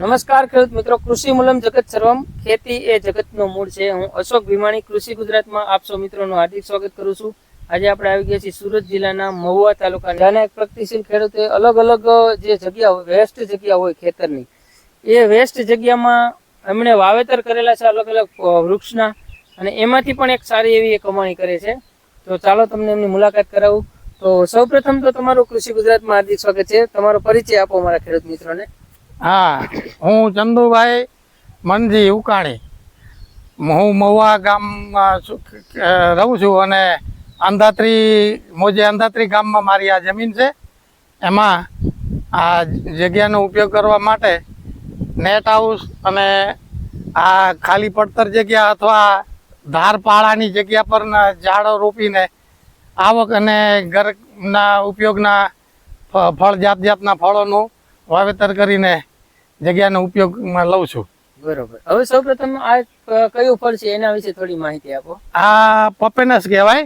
નમસ્કાર ખેડૂત મિત્રો, કૃષિ મૂલમ જગત સર્વમ, ખેતી એ જગતનો મૂળ છે. હું અશોક ભીમાણી, કૃષિ ગુજરાતમાં આપ સૌ મિત્રોનું હાર્દિક સ્વાગત કરું છું. આજે આપણે આવી ગયા છીએ સુરત જિલ્લાના મહુવા તાલુકા જ્યાંના એક પ્રગતિશીલ ખેડૂતે અલગ અલગ જે જગ્યા હોય, વેસ્ટ જગ્યા હોય ખેતરની, એ વેસ્ટ જગ્યામાં એમણે વાવેતર કરેલા છે અલગ અલગ વૃક્ષના. અને એમાંથી પણ એક સારી એવી કમાણી કરે છે. તો ચાલો તમને એમની મુલાકાત કરાવું. તો સૌપ્રથમ તો તમારું કૃષિ ગુજરાતમાં હાર્દિક સ્વાગત છે. તમારો પરિચય આપો મારા ખેડૂત મિત્રોને. હા, હું ચંદુભાઈ મનજી ઉકાણી. હું મહુવા ગામમાં રહું છું અને અંધાત્રી, મોજે અંધાત્રી ગામમાં મારી આ જમીન છે. એમાં આ જગ્યાનો ઉપયોગ કરવા માટે નેટ હાઉસ અને આ ખાલી પડતર જગ્યા અથવા ધારપાળાની જગ્યા પર ઝાડો રોપીને આવક અને ઘરના ઉપયોગના ફળ જાત જાતના ફળોનું વાવેતર કરીને જગ્યાનો ઉપયોગમાં લઉં છું. બરોબર. હવે સૌપ્રથમ આ કયું ફળ છે? એના વિશે થોડી માહિતી આપો. આ પપેનસ કહેવાય.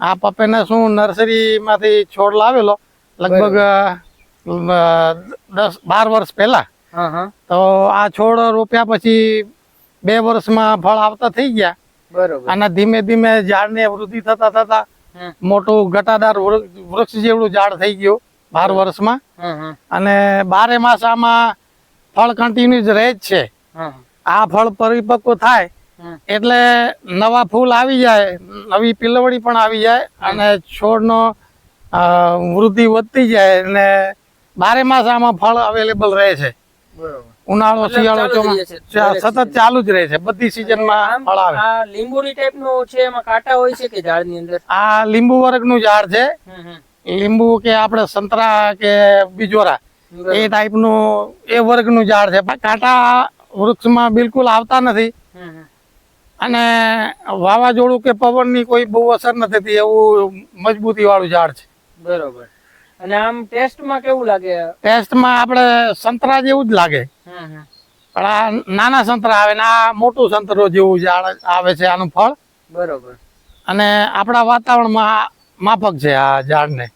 આ પપેનસ હું નર્સરીમાંથી છોડ લાવેલો લગભગ દસ બાર વર્ષ પહેલા. તો આ છોડ રોપ્યા પછી બે વર્ષમાં ફળ આવતા થઈ ગયા. બરોબર. અને ધીમે ધીમે ઝાડને વૃદ્ધિ થતા થતા મોટું ઘટાદાર વૃક્ષ જેવડું ઝાડ થઈ ગયું. બાર વર્ષમાં. અને બારે માસ આમાં ફળ કન્ટિન્યુ જ રહે જ છે. આ ફળ પરિપક્વ થાય એટલે નવા ફૂલ આવી જાય નવી પિલવડી પણ આવી જાય અને છોડનો વૃદ્ધિ વધતી જાય અને બારે માસ આમાં ફળ અવેલેબલ રહે છે. ઉનાળો શિયાળો ચાલુ જ રહે છે, ચોમા- દરેક સતત ચાલુ જ રહે છે. બધી સિઝનમાં ફળ આવે. આ લીંબુડી ટાઈપ છે એમાં કાંટા હોય છે કે ઝાડની અંદર? આ લીંબુ વર્ગનું ઝાડ છે. લીંબુ કે આપણે સંતરા કે બીજોરા. એ ટાઈપનું એ વર્ગનું ઝાડ છે. પણ કાંટા વૃક્ષમાં બિલકુલ આવતા નથી. અને વાવાઝોડું કે પવનની કોઈ બહુ અસર નથી થતી એવું મજબૂતી વાળું ઝાડ છે. બરોબર. અને આમ ટેસ્ટમાં કેવું લાગે? ટેસ્ટમાં આપણે સંતરા જેવું જ લાગે. પણ આ નાના સંતરા આવે ને આ મોટું સંતરો જેવું ઝાડ આવે છે આનું ફળ. બરોબર. અને આપણા વાતાવરણમાં માફક છે આ ઝાડને.